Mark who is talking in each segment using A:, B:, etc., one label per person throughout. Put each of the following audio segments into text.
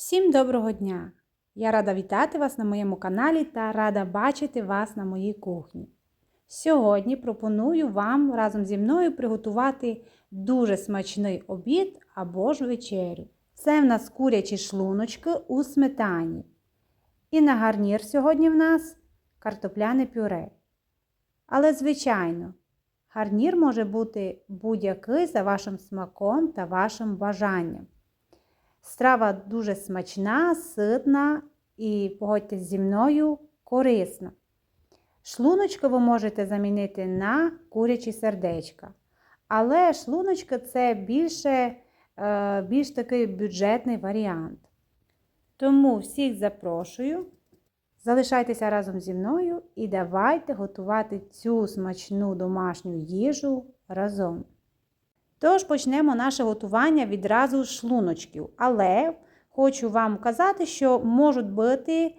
A: Всім доброго дня! Я рада вітати вас на моєму каналі та рада бачити вас на моїй кухні. Сьогодні пропоную вам разом зі мною приготувати дуже смачний обід або ж вечерю. Це в нас курячі шлуночки у сметані. І на гарнір сьогодні в нас картопляне пюре. Але, звичайно, гарнір може бути будь-який за вашим смаком та вашим бажанням. Страва дуже смачна, ситна і, погодьтесь зі мною, корисна. Шлуночки ви можете замінити на курячі сердечка. Але шлуночки це більше, е, більш такий бюджетний варіант. Тому всіх запрошую. Залишайтеся разом зі мною і давайте готувати цю смачну домашню їжу разом. Тож почнемо наше готування відразу з шлуночків. Але хочу вам казати, що можуть бути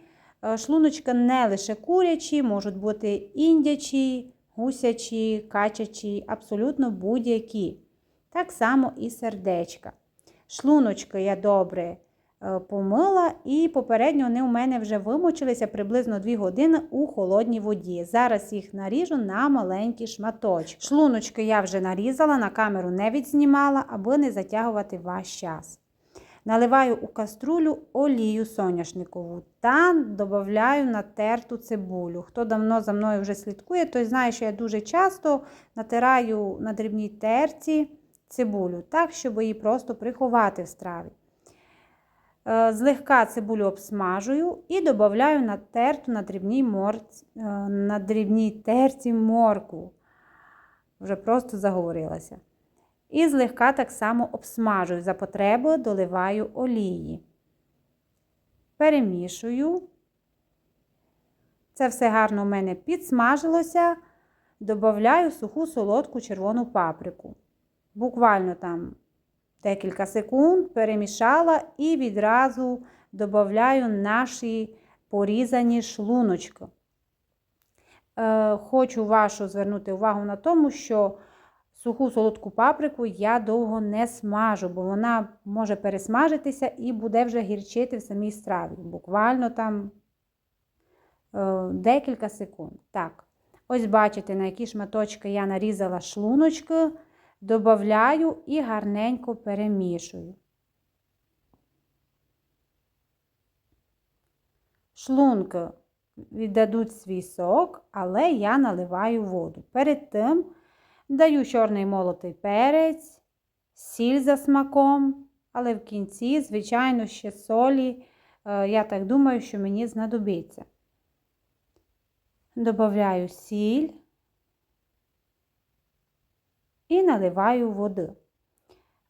A: шлуночки не лише курячі, можуть бути індячі, гусячі, качачі, абсолютно будь-які. Так само і сердечка. Шлуночки я добре помила, і попередньо вони у мене вже вимочилися приблизно 2 години у холодній воді. Зараз їх наріжу на маленькі шматочки. Шлуночки я вже нарізала, на камеру не відзнімала, аби не затягувати ваш час. Наливаю у каструлю олію соняшникову та додаю натерту цибулю. Хто давно за мною вже слідкує, той знає, що я дуже часто натираю на дрібній терці цибулю, так, щоб її просто приховати в страві. Злегка цибулю обсмажую і додаю натерту на дрібній, морці, на дрібній терці морку. Вже просто заговорилася. І злегка так само обсмажую. За потребою доливаю олії. Перемішую. Це все гарно у мене підсмажилося. Додаю суху солодку червону паприку. Буквально там декілька секунд перемішала і відразу додаю наші порізані шлуночки. Е, хочу вашу звернути увагу на тому, що суху солодку паприку я довго не смажу, бо вона може пересмажитися і буде вже гірчити в самій страві. Буквально там е, декілька секунд. Так, ось бачите, на які шматочки я нарізала шлуночки. Добавляю і гарненько перемішую. Шлунки віддадуть свій сок, але я наливаю воду. Перед тим даю чорний молотий перець, сіль за смаком, але в кінці, звичайно, ще солі, я так думаю, що мені знадобиться. Добавляю сіль і наливаю води.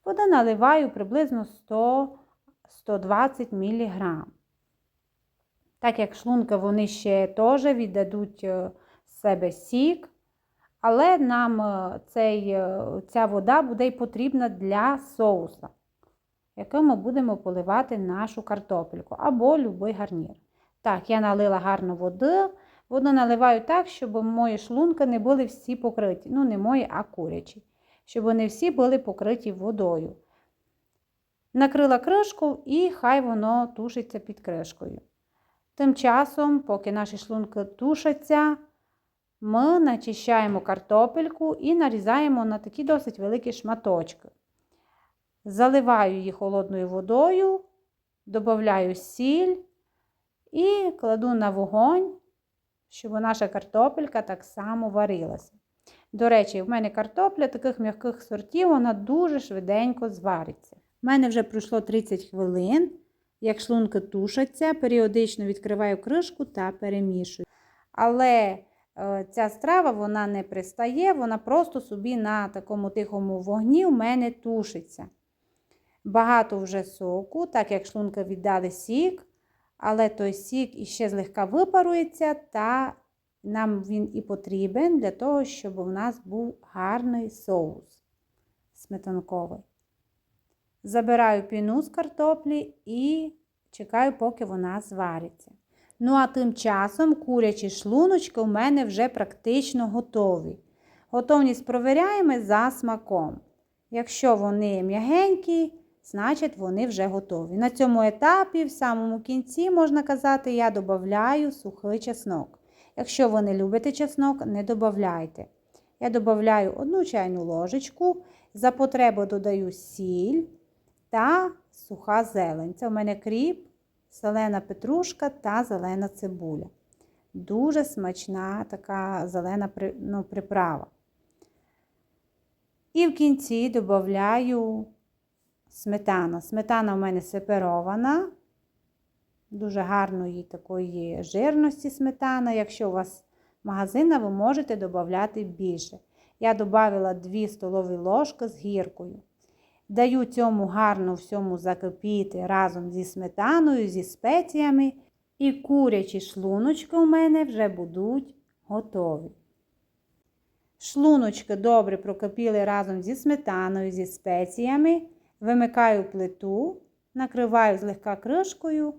A: Води наливаю приблизно 100-120 мг. Так як шлунки вони ще теж віддадуть себе сік, але нам цей, ця вода буде й потрібна для соуса, яким ми будемо поливати нашу картопельку або будь-який гарнір. Так, я налила гарно води. Воду наливаю так, щоб мої шлунки не були всі покриті. Ну, не мої, а курячі щоб вони всі були покриті водою. Накрила кришку і хай воно тушиться під кришкою. Тим часом, поки наші шлунки тушаться, ми начищаємо картопельку і нарізаємо на такі досить великі шматочки. Заливаю їх холодною водою, додаю сіль і кладу на вогонь, щоб наша картопелька так само варилася. До речі, в мене картопля таких м'яких сортів, вона дуже швиденько звариться. У мене вже пройшло 30 хвилин. Як шлунки тушаться, періодично відкриваю кришку та перемішую. Але е, ця страва вона не пристає, вона просто собі на такому тихому вогні у мене тушиться. Багато вже соку, так як шлунки віддали сік, але той сік іще злегка випарується та нам він і потрібен для того, щоб у нас був гарний соус сметанковий. Забираю піну з картоплі і чекаю, поки вона звариться. Ну, а тим часом курячі шлуночки у мене вже практично готові. Готовність провіряємо за смаком. Якщо вони м'ягенькі, значить вони вже готові. На цьому етапі, в самому кінці, можна казати, я додаю сухий чеснок. Якщо ви не любите чеснок, не додавайте. Я додаю одну чайну ложечку, за потребу додаю сіль та суха зелень. Це у мене кріп, зелена петрушка та зелена цибуля. Дуже смачна така зелена ну, приправа. І в кінці додаю сметану. Сметана у мене сеперована, дуже гарної такої жирності сметана. Якщо у вас магазина, ви можете додати більше. Я додала 2 столові ложки з гіркою. Даю цьому гарно всьому закипіти разом зі сметаною, зі спеціями. І курячі шлуночки у мене вже будуть готові. Шлуночки добре прокипіли разом зі сметаною, зі спеціями. Вимикаю плиту, накриваю злегка кришкою,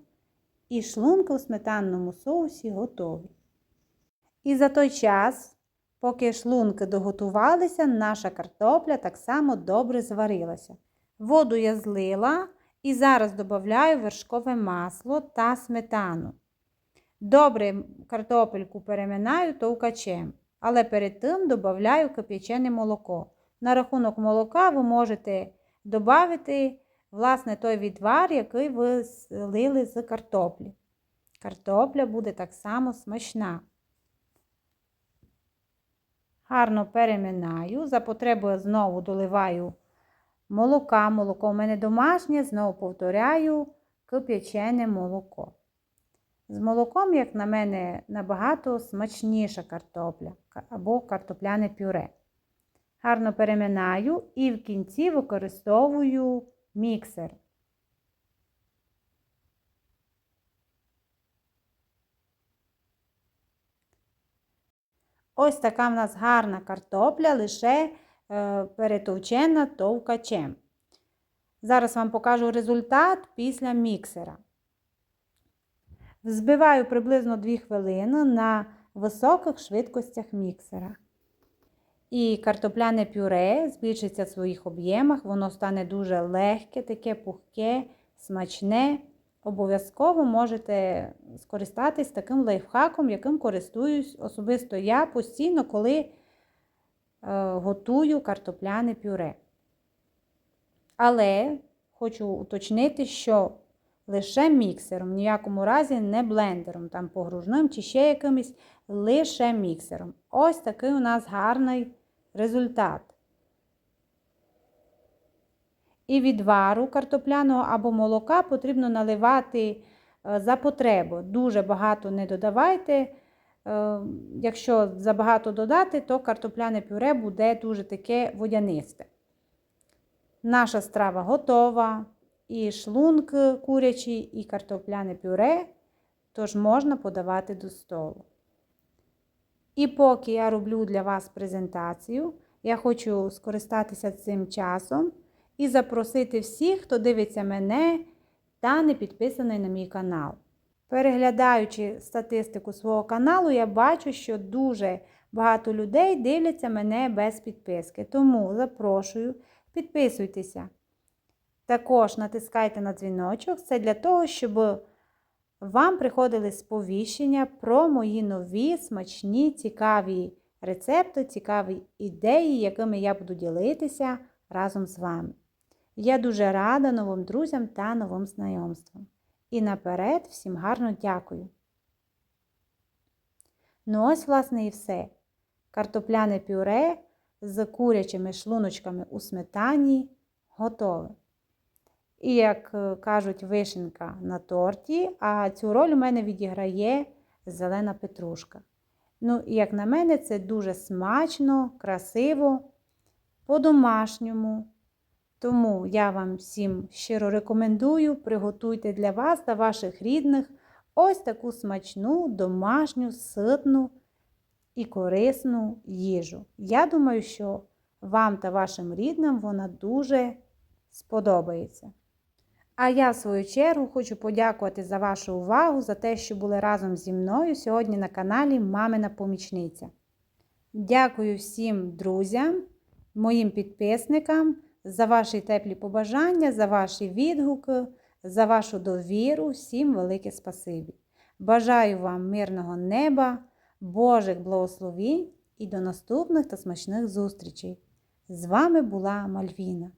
A: і шлунки у сметанному соусі готові. І за той час, поки шлунки доготувалися, наша картопля так само добре зварилася. Воду я злила і зараз додаю вершкове масло та сметану. Добре картопельку переминаю товкачем, але перед тим додаю кип'ячене молоко. На рахунок молока ви можете додати власне, той відвар, який ви злили з картоплі. Картопля буде так само смачна. Гарно переминаю, за потребою знову доливаю молока. Молоко у мене домашнє, знову повторяю кип'ячене молоко. З молоком, як на мене, набагато смачніша картопля або картопляне пюре. Гарно переминаю і в кінці використовую міксер. Ось така в нас гарна картопля, лише е, перетовчена товкачем. Зараз вам покажу результат після міксера. Взбиваю приблизно 2 хвилини на високих швидкостях міксера. І картопляне пюре збільшиться в своїх об'ємах, воно стане дуже легке, таке пухке, смачне. Обов'язково можете скористатись таким лайфхаком, яким користуюсь особисто я постійно, коли е, готую картопляне пюре. Але хочу уточнити, що лише міксером, в ніякому разі не блендером, там погружним чи ще якимось, лише міксером. Ось такий у нас гарний результат. І відвару картопляного або молока потрібно наливати е, за потребу. Дуже багато не додавайте. Е, якщо забагато додати, то картопляне пюре буде дуже таке водянисте. Наша страва готова. І шлунки курячі, і картопляне пюре, тож можна подавати до столу. І поки я роблю для вас презентацію, я хочу скористатися цим часом і запросити всіх, хто дивиться мене та не підписаний на мій канал. Переглядаючи статистику свого каналу, я бачу, що дуже багато людей дивляться мене без підписки. Тому запрошую, підписуйтеся. Також натискайте на дзвіночок, це для того, щоб вам приходили сповіщення про мої нові, смачні, цікаві рецепти, цікаві ідеї, якими я буду ділитися разом з вами. Я дуже рада новим друзям та новим знайомствам. І наперед всім гарно дякую. Ну, ось, власне, і все. Картопляне пюре з курячими шлуночками у сметані готове. І, як е, кажуть, вишенка на торті, а цю роль у мене відіграє зелена петрушка. Ну, і як на мене, це дуже смачно, красиво, по-домашньому. Тому я вам всім щиро рекомендую, приготуйте для вас та ваших рідних ось таку смачну, домашню, ситну і корисну їжу. Я думаю, що вам та вашим рідним вона дуже сподобається. А я, в свою чергу, хочу подякувати за вашу увагу, за те, що були разом зі мною сьогодні на каналі Мамина Помічниця. Дякую всім друзям, моїм підписникам за ваші теплі побажання, за ваші відгуки, за вашу довіру. Всім велике спасибі. Бажаю вам мирного неба, Божих благословінь і до наступних та смачних зустрічей. З вами була Мальвіна.